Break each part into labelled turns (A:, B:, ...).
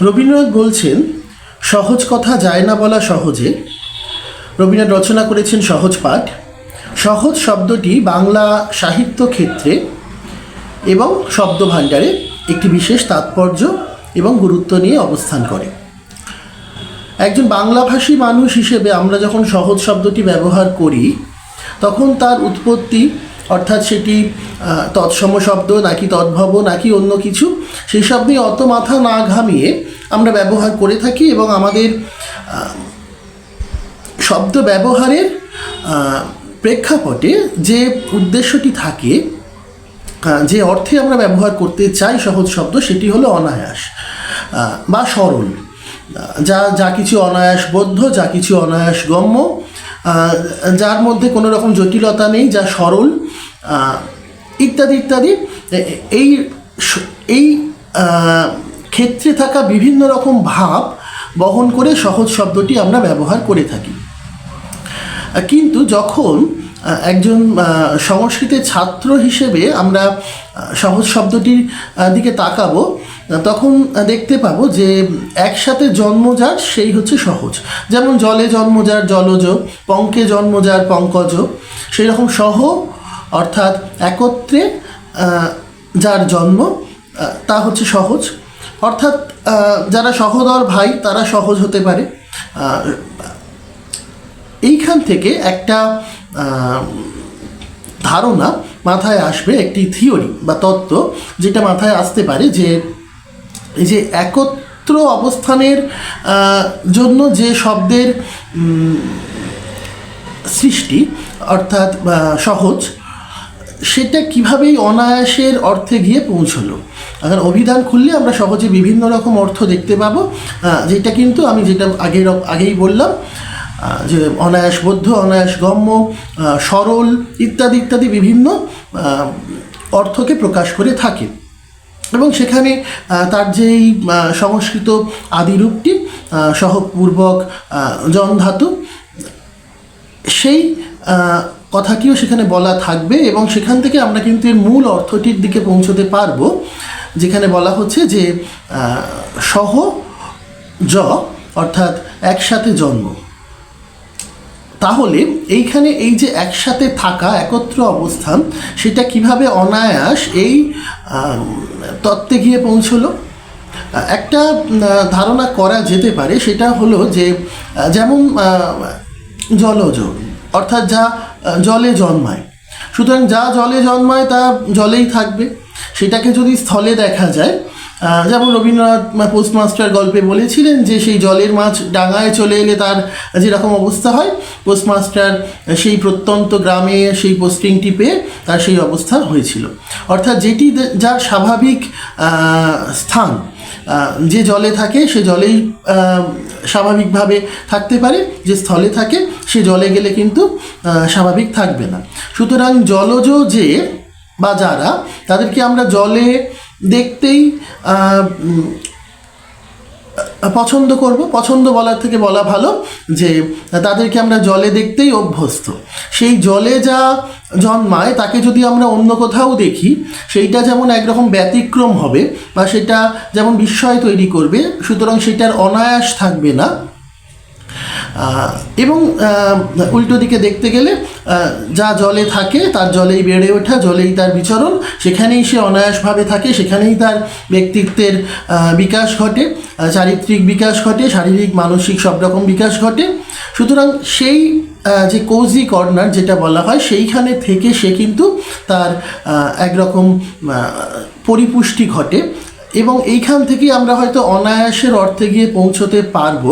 A: রবীন্দ্রনাথ বলছেন, সহজ কথা যায় না বলা সহজে। রবীন্দ্রনাথ রচনা করেছেন সহজ পাঠ। সহজ শব্দটি বাংলা সাহিত্য ক্ষেত্রে এবং শব্দ ভাণ্ডারে একটি বিশেষ তাৎপর্য এবং গুরুত্ব নিয়ে অবস্থান করে। একজন বাংলাভাষী মানুষ হিসেবে আমরা যখন সহজ শব্দটি ব্যবহার করি, তখন তার উৎপত্তি অর্থাৎ সেটি তৎসম শব্দ, নাকি তদ্ভব, নাকি অন্য কিছু, সেই সব নিয়ে অত মাথা না ঘামিয়ে আমরা ব্যবহার করে থাকি এবং আমাদের শব্দ ব্যবহারের প্রেক্ষাপটে যে উদ্দেশ্যটি থাকে যে অর্থে আমরা ব্যবহার করতে চাই সহজ শব্দ, সেটি হলো অনায়াস বা সরল যা যা কিছু অনায়াস বোধ্য যা কিছু অনায়াস গম্য যার মধ্যে কোনো রকম জটিলতা নেই, যা সরল ইত্যাদি ইত্যাদি। এই এই ক্ষেত্রে থাকা বিভিন্ন রকম ভাব বহন করে সহজ শব্দটি আমরা ব্যবহার করে থাকি। কিন্তু যখন একজন সংস্কৃতের ছাত্র হিসেবে আমরা সহজ শব্দটির দিকে তাকাবো তখন দেখতে পাবো যে একসাথে জন্ম যার, সেই হচ্ছে সহজ। যেমন জলে জন্ম যার, জলজ, পঙ্কে জন্ম যার, পঙ্কজ, সেই রকম সহ, অর্থাৎ একত্রে যার জন্ম তা হচ্ছে সহজ। অর্থাৎ যারা সহদর ভাই, তারা সহজ হতে পারে। এইখান থেকে একটা ধারণা মাথায় আসবে একটি থিওরি বা তত্ত্ব যেটা মাথায় আসতে পারে যে এই যে একত্র অবস্থানের জন্য যে শব্দের সৃষ্টি অর্থাৎ সহজ, সেটা কিভাবেই অনায়াসের অর্থে গিয়ে পৌঁছলো। এখন অভিধান খুললে আমরা সহজে বিভিন্ন রকম অর্থ দেখতে পাবো। যেটা কিন্তু আমি যেটা আগের, আগেই বললাম আহ, অনায়াস অনায়াসবদ্ধ অনায়াস গম্য সরল ইত্যাদি ইত্যাদি বিভিন্ন অর্থকে প্রকাশ করে থাকে। এবং সেখানে তার যেই সংস্কৃত আদিরূপটি সহপূর্বক আহ, জন ধাতু সেই কথাটিও সেখানে বলা থাকবে এবং সেখান থেকে আমরা কিন্তু এর মূল অর্থটির দিকে পৌঁছতে পারব যেখানে বলা হচ্ছে যে সহ জ অর্থাৎ একসাথে জন্ম। তাহলে এইখানে এই যে একসাথে থাকা একত্র অবস্থান, সেটা কীভাবে অনায়াস এই তত্ত্বে গিয়ে পৌঁছলো? একটা ধারণা করা যেতে পারে, সেটা হলো যে যেমন জলজ, অর্থাৎ যা জলে জন্মায়। সুতরাং যা জলে জন্মায় তা জলেই থাকবে। সেটাকে যদি স্থলে দেখা যায় যেমন রবীন্দ্রনাথ পোস্টমাস্টার গল্পে বলেছিলেন যে সেই জলের মাছ ডাঙায় চলে এলে তার যেরকম অবস্থা হয়, পোস্টমাস্টার সেই প্রত্যন্ত গ্রামে সেই পোস্টিংটি পেয়ে তার সেই অবস্থা হয়েছিল। অর্থাৎ যেটি যার স্বাভাবিক স্থান যে জলে থাকে সে জলেই স্বাভাবিকভাবে থাকতে পারে, যে স্থলে থাকে সে জলে গেলে কিন্তু স্বাভাবিক থাকবে না। সুতরাং জলজ যে বা যারা, তাদেরকে আমরা জলে দেখতেই পছন্দ করব। পছন্দ বলার থেকে বলা ভালো যে, তাদেরকে আমরা জলে দেখতেই অভ্যস্ত। সেই জলে যা জন্মায়, তাকে যদি আমরা অন্য কোথাও দেখি, সেইটা যেমন একরকম ব্যতিক্রম হবে বা সেটা যেমন বিস্ময় তৈরি করবে, সুতরাং সেটার অনায়াস থাকবে না। এবং উল্টো দিকে দেখতে গেলে যা জলে থাকে তার জলেই বেড়ে ওঠা, জলেই তার বিচরণ। সেখানেই সে অনায়াসভাবে থাকে, সেখানেই তার ব্যক্তিত্বের বিকাশ ঘটে চারিত্রিক বিকাশ ঘটে, শারীরিক, মানসিক সব রকম বিকাশ ঘটে। সুতরাং সেই যে কৌজি কর্নার যেটা বলা হয়, সেইখানে থেকে সে কিন্তু তার একরকম পরিপুষ্টি ঘটে। এবং এইখান থেকেই আমরা হয়তো অনায়াসের অর্থে গিয়ে পৌঁছতে পারব।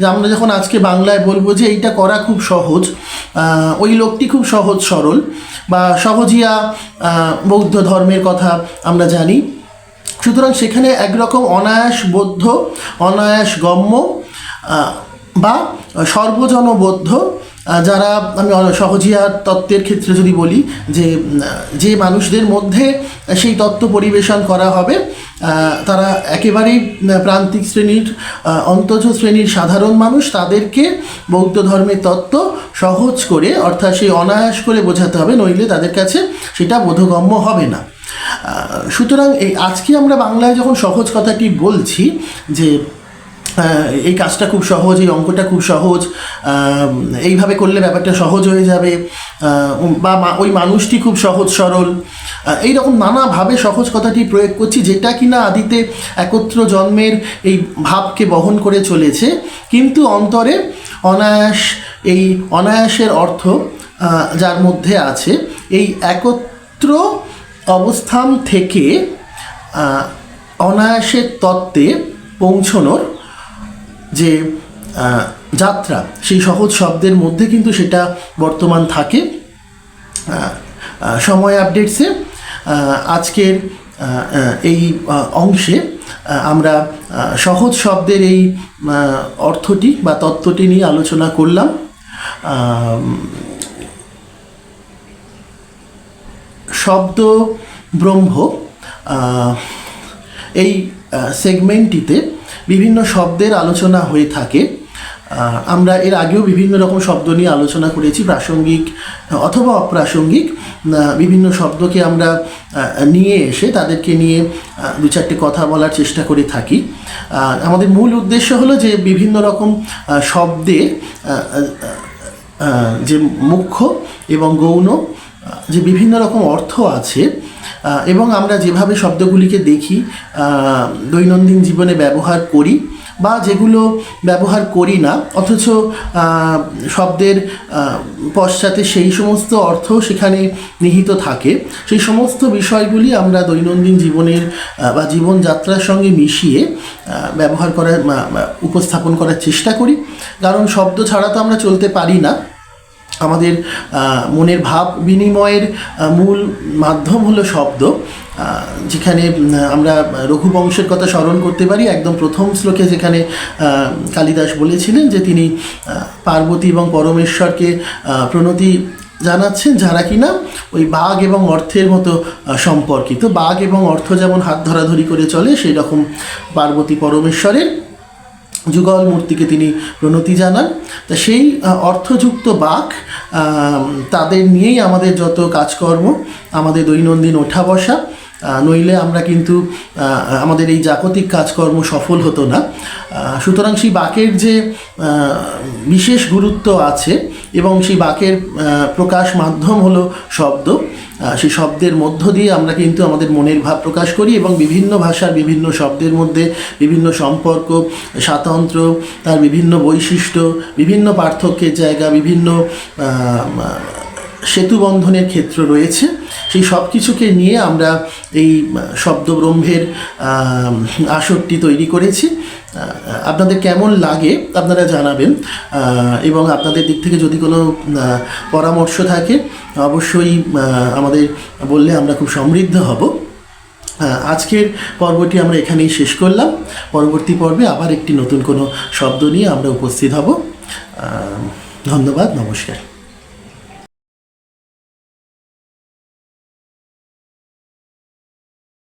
A: যে আমরা যখন আজকে বাংলায় বলব যে এইটা করা খুব সহজ ওই লোকটি খুব সহজ সরল বা সহজিয়া বৌদ্ধ ধর্মের কথা আমরা জানি। সুতরাং সেখানে একরকম অনায়াস বৌদ্ধ, অনায়াস গম্য বা সর্বজনবোদ্ধ যারা আমি সহজিয়া তত্ত্বের ক্ষেত্রে যদি বলি যে যে মানুষদের মধ্যে সেই তত্ত্ব পরিবেশন করা হবে তারা একেবারেই প্রান্তিক শ্রেণির অন্তজ শ্রেণির সাধারণ মানুষ, তাদেরকে বৌদ্ধ ধর্মের তত্ত্ব সহজ করে, অর্থাৎ সেই অনায়াস করে বোঝাতে হবে, নইলে তাদের কাছে সেটা বোধগম্য হবে না। সুতরাং এই আজকে আমরা বাংলায় যখন সহজ কথাটি বলছি যে এই কাজটা খুব সহজ এই অঙ্কটা খুব সহজ এইভাবে করলে ব্যাপারটা সহজ হয়ে যাবে বা ওই মানুষটি খুব সহজ সরল। আহ, এইরকম নানাভাবে সহজ কথাটি প্রয়োগ করছি যেটা কিনা আদিতে একত্র জন্মের এই ভাবকে বহন করে চলেছে। কিন্তু অন্তরে অনায়াস এই অনায়াসের অর্থ যার মধ্যে আছে এই একত্র অবস্থান থেকে অনায়াসের তত্ত্বে পৌঁছনোর যে যাত্রা, সেই সহজ শব্দের মধ্যে কিন্তু সেটা বর্তমান থাকে। সময় আপডেটসে আজকের এই অংশে আমরা সহজ শব্দের এই অর্থটি বা তত্ত্বটি নিয়ে আলোচনা করলাম। শব্দ ব্রহ্ম এই সেগমেন্টটিতে বিভিন্ন শব্দের আলোচনা হয়ে থাকে। আমরা এর আগেও বিভিন্ন রকম শব্দ নিয়ে আলোচনা করেছি প্রাসঙ্গিক অথবা অপ্রাসঙ্গিক বিভিন্ন শব্দকে আমরা নিয়ে এসে তাদেরকে নিয়ে দু চারটে কথা বলার চেষ্টা করে থাকি। আমাদের মূল উদ্দেশ্য হলো যে বিভিন্ন রকম আহ, যে মুখ্য এবং গৌণ যে বিভিন্ন রকম অর্থ আছে এবং আমরা যেভাবে শব্দগুলিকে দেখি দৈনন্দিন জীবনে ব্যবহার করি বা যেগুলো ব্যবহার করি না, অথচ শব্দের পশ্চাতে সেই সমস্ত অর্থ সেখানে নিহিত থাকে। সেই সমস্ত বিষয়গুলি আমরা দৈনন্দিন জীবনের বা জীবনযাত্রার সঙ্গে মিশিয়ে ব্যবহার করার উপস্থাপন করার চেষ্টা করি। কারণ শব্দ ছাড়া তো আমরা চলতে পারি না। আমাদের মনের ভাব বিনিময়ের মূল মাধ্যম হলো শব্দ যেখানে আমরা রঘুবংশের কথা স্মরণ করতে পারি। একদম প্রথম শ্লোকে যেখানে কালিদাস বলেছিলেন যে তিনি পার্বতী এবং পরমেশ্বরকে প্রণতি জানাচ্ছেন, যারা কিনা ওই বাঘ এবং অর্থের মতো সম্পর্কিত। বাঘ এবং অর্থ যেমন হাত ধরাধরি করে চলে সেই রকম পার্বতী পরমেশ্বরের। যুগল মূর্তিকে তিনি প্রণতি জানান। তা সেই অর্থযুক্ত বাক তাদের নিয়েই আমাদের যত কাজকর্ম, আমাদের দৈনন্দিন ওঠা বসা নইলে আমরা কিন্তু আমাদের এই জাগতিক কাজকর্ম সফল হতো না। সুতরাং সেই বাকের যে বিশেষ গুরুত্ব আছে এবং সেই বাকের প্রকাশ মাধ্যম হলো শব্দ। সেই শব্দের মধ্য দিয়ে আমরা কিন্তু আমাদের মনের ভাব প্রকাশ করি এবং বিভিন্ন ভাষার বিভিন্ন শব্দের মধ্যে বিভিন্ন সম্পর্ক, স্বাতন্ত্র, তার বিভিন্ন বৈশিষ্ট্য, বিভিন্ন পার্থক্যের জায়গা, বিভিন্ন সেতু সেতুবন্ধনের ক্ষেত্র রয়েছে। সেই সব কিছুকে নিয়ে আমরা এই শব্দব্রহ্মের আসরটি তৈরি করেছি। আপনাদের কেমন লাগে আপনারা জানাবেন। এবং আপনাদের দিক থেকে যদি কোনো পরামর্শ থাকে, অবশ্যই আমাদের বললে আমরা খুব সমৃদ্ধ হব। আজকের পর্বটি আমরা এখানেই শেষ করলাম। পরবর্তী পর্বে আবার একটি নতুন কোনো শব্দ নিয়ে আমরা উপস্থিত হব। ধন্যবাদ, নমস্কার।